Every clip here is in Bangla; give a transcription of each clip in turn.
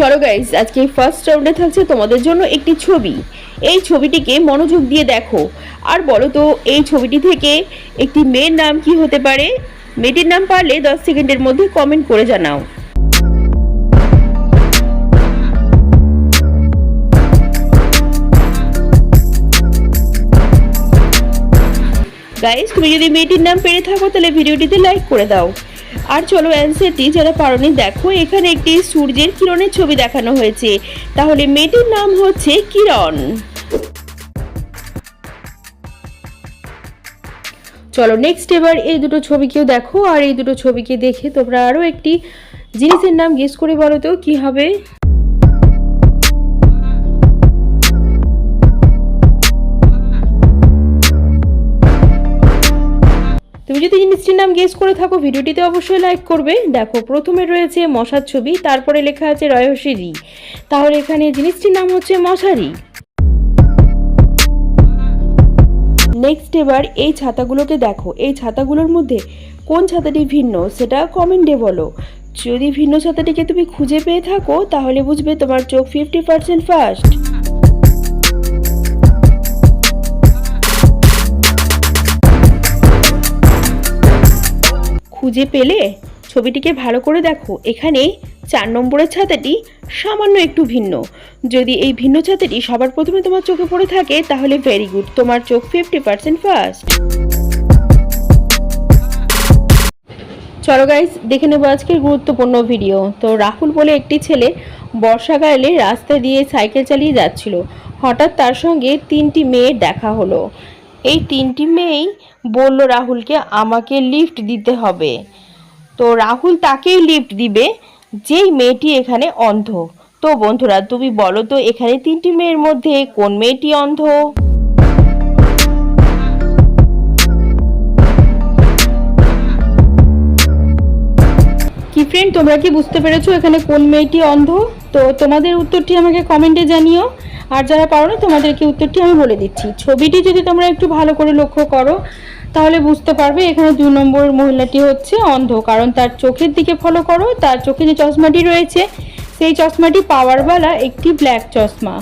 চলো গাইজ আজকে ফার্স্ট রাউন্ডে থাকছে তোমাদের জন্য একটি ছবি। এই ছবিটিকে মনোযোগ দিয়ে দেখো। আর বলো তো, এই ছবিটি থেকে একটি মেয়ের নাম কি হতে পারে? মেয়েটির নাম পারলে দশ সেকেন্ডের মধ্যে কমেন্ট করে জানাও। গাইজ তুমি যদি মেয়েটির নাম পেরে থাকো, তাহলে ভিডিওটিতে লাইক করে দাও। আর চলো অ্যান্সারটি যারা পারোনি, দেখো, এখানে একটি সূর্যের কিরণের ছবি দেখানো হয়েছে। তাহলে মেয়েটির নাম হচ্ছে কিরণ। চলো নেক্সট এবার এই দুটো ছবিকেও দেখো, আর এই দুটো ছবিকে দেখে তোমরা আরও একটি জিনিসের নাম গেস করে বলো তো, কী হবে? তুমি যদি জিনিসটির নাম গেস করে থাকো, ভিডিওটিতে অবশ্যই লাইক করবে। দেখো, প্রথমে রয়েছে মশার ছবি, তারপরে লেখা আছে রয়সী রি। তাহলে এখানে জিনিসটির নাম হচ্ছে মশারি নেক্সট এবার এই ছাতাগুলোকে দেখো। এই ছাতাগুলোর মধ্যে কোন ছাতাটি ভিন্ন, সেটা কমেন্টে বলো। যদি ভিন্ন ছাতাটিকে তুমি খুঁজে পেয়ে থাকো, তাহলে বুঝবে তোমার চোখ ফিফটি পার্সেন্ট ফার্স্ট খুঁজে পেলে ছবিটিকে ভালো করে দেখো। এখানে চার নম্বরের ছাতাটি সামান্য একটু ভিন্ন। যদি এই ভিন্ন ছাতাটি সবার প্রথমে তোমার চোখে পড়ে থাকে, তাহলে ভেরি গুড তোমার চোখ ফিফটি পার্সেন্ট ফার্স্ট চলো গাইজ দেখে নেব আজকের গুরুত্বপূর্ণ ভিডিও তো রাহুল বলে একটি ছেলে বর্ষাকালে রাস্তা দিয়ে সাইকেল চালিয়ে যাচ্ছিল। হঠাৎ তার সঙ্গে তিনটি মেয়ের দেখা হলো। এই তিনটি মেয়েই বলল রাহুলকে আমাকে লিফট দিতে হবে। তো রাহুল তাকেই লিফট দিবে, যেই মেয়েটি এখানে অন্ধ। তো বন্ধুরা, তুমি বলো তো, এখানে তিনটি মেয়ের মধ্যে কোন মেয়েটি অন্ধ? কি ফ্রেন্ড তোমরা কি বুঝতে পেরেছ এখানে কোন মেয়েটি অন্ধ? তো তোমাদের উত্তরটি আমাকে কমেন্টে জানিও। আর যারা পারো না তোমাদেরকে উত্তরটি আমি বলে দিচ্ছি। ছবিটি যদি তোমরা একটু ভালো করে লক্ষ্য করো, তাহলে বুঝতে পারবে এখানে দুই নম্বর মহিলাটি হচ্ছে অন্ধ, কারণ তার চোখের দিকে ফলো করো, তার চোখে যে চশমাটি রয়েছে, সেই চশমাটি পাওয়ারওয়ালা একটি ব্ল্যাক চশমা,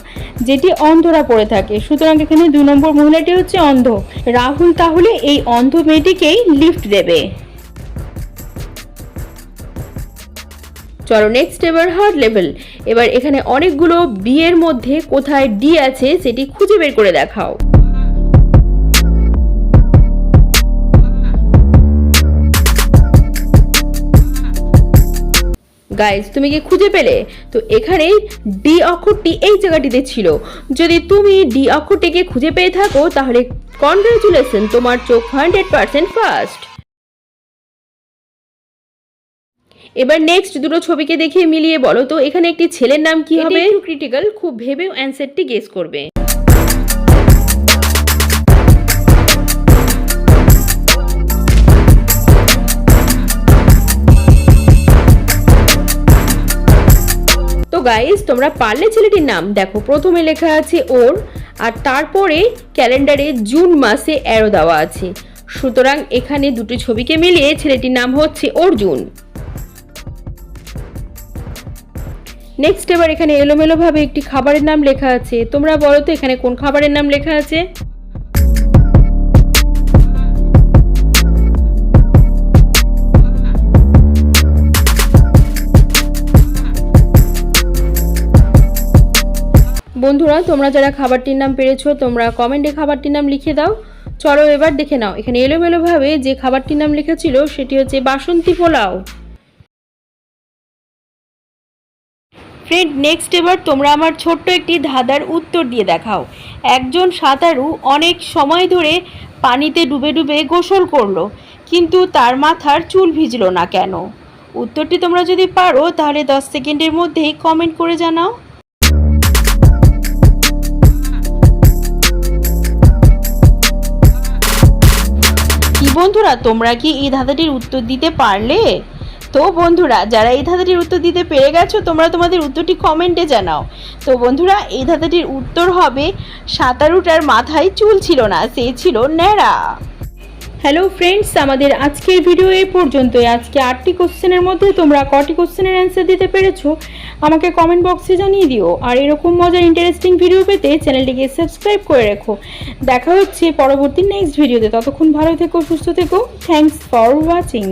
যেটি অন্ধরা পরে থাকে। সুতরাং এখানে দুই নম্বর মহিলাটি হচ্ছে অন্ধ। রাহুল তাহলে এই অন্ধ মেয়েটিকেই লিফট দেবে। চলো নেক্সট এবার হার্ড লেভেল এবার এখানে অনেকগুলো বিয়ের মধ্যে কোথায় ডি আছে সেটি খুঁজে বের করে দেখাও। গাইজ তুমি কি খুঁজে পেলে? তো এখানে ডি অক্ষরটি এই জায়গাটিতে ছিল। যদি তুমি ডি অক্ষরটিকে খুঁজে পেয়ে থাকো, তাহলে কনগ্রাচুলেশন তোমার চোখ হান্ড্রেড পার্সেন্ট ফার্স্ট এবার নেক্সট দুটো ছবিকে দেখে মিলিয়ে বলো তো এখানে একটি ছেলের নাম কি হবে? ক্রিটিক্যাল খুব ভেবে অ্যান্সারটি গেস করবে। তো গাইস তোমরা পারলে ছেলেটির নাম। দেখো প্রথমে লেখা আছে ওর আর তারপরে ক্যালেন্ডারে জুন মাসে অ্যারো দেওয়া আছে। সুতরাং এখানে দুটি ছবিকে মিলিয়ে ছেলেটির নাম হচ্ছে অর্জুন। নেক্সট এবার এখানে এলোমেলোভাবে একটি খাবারের নাম লেখা আছে। তোমরা বলো তো এখানে কোন খাবারের নাম লেখা আছে? বন্ধুরা, তোমরা যারা খাবারটির নাম পেরেছ, তোমরা কমেন্টে খাবারটির নাম লিখে দাও। চলো এবার দেখে নাও। এখানে এলোমেলোভাবে যে খাবারটির নাম লেখা ছিল, সেটি হচ্ছে বাসন্তী পোলাও। ফ্রেন্ড নেক্সট এবার তোমরা আমার ছোট্ট একটি ধাঁধার উত্তর দিয়ে দেখাও। একজন সাঁতারু অনেক সময় ধরে পানিতে ডুবে ডুবে গোসল করল, কিন্তু তার মাথার চুল ভিজলো না কেন? উত্তরটি তোমরা যদি পারো, তাহলে দশ সেকেন্ডের মধ্যেই কমেন্ট করে জানাও। বন্ধুরা, তোমরা কি এই ধাঁধাটির উত্তর দিতে পারলে? তো বন্ধুরা, যারা এই ধাঁধাটির উত্তর দিতে পেরে গেছো, তোমরা তোমাদের উত্তরটি কমেন্টে জানাও। তো বন্ধুরা, এই ধাঁধাটির উত্তর হবে, সাঁতারুটার মাথায় চুল ছিল না, সে ছিল ন্যাড়া। হ্যালো ফ্রেন্ডস আমাদের আজকের ভিডিও এই পর্যন্তই। আজকে আটটি কোশ্চেনের মধ্যে তোমরা কটি কোশ্চেনের অ্যান্সার দিতে পেরেছ, আমাকে কমেন্ট বক্সে জানিয়ে দিও। আর এরকম মজার ইন্টারেস্টিং ভিডিও পেতে চ্যানেলটিকে সাবস্ক্রাইব করে রেখো। দেখা হচ্ছে পরবর্তী নেক্সট ভিডিওতে ততক্ষণ ভালো থেকো, সুস্থ থেকো। Thanks for watching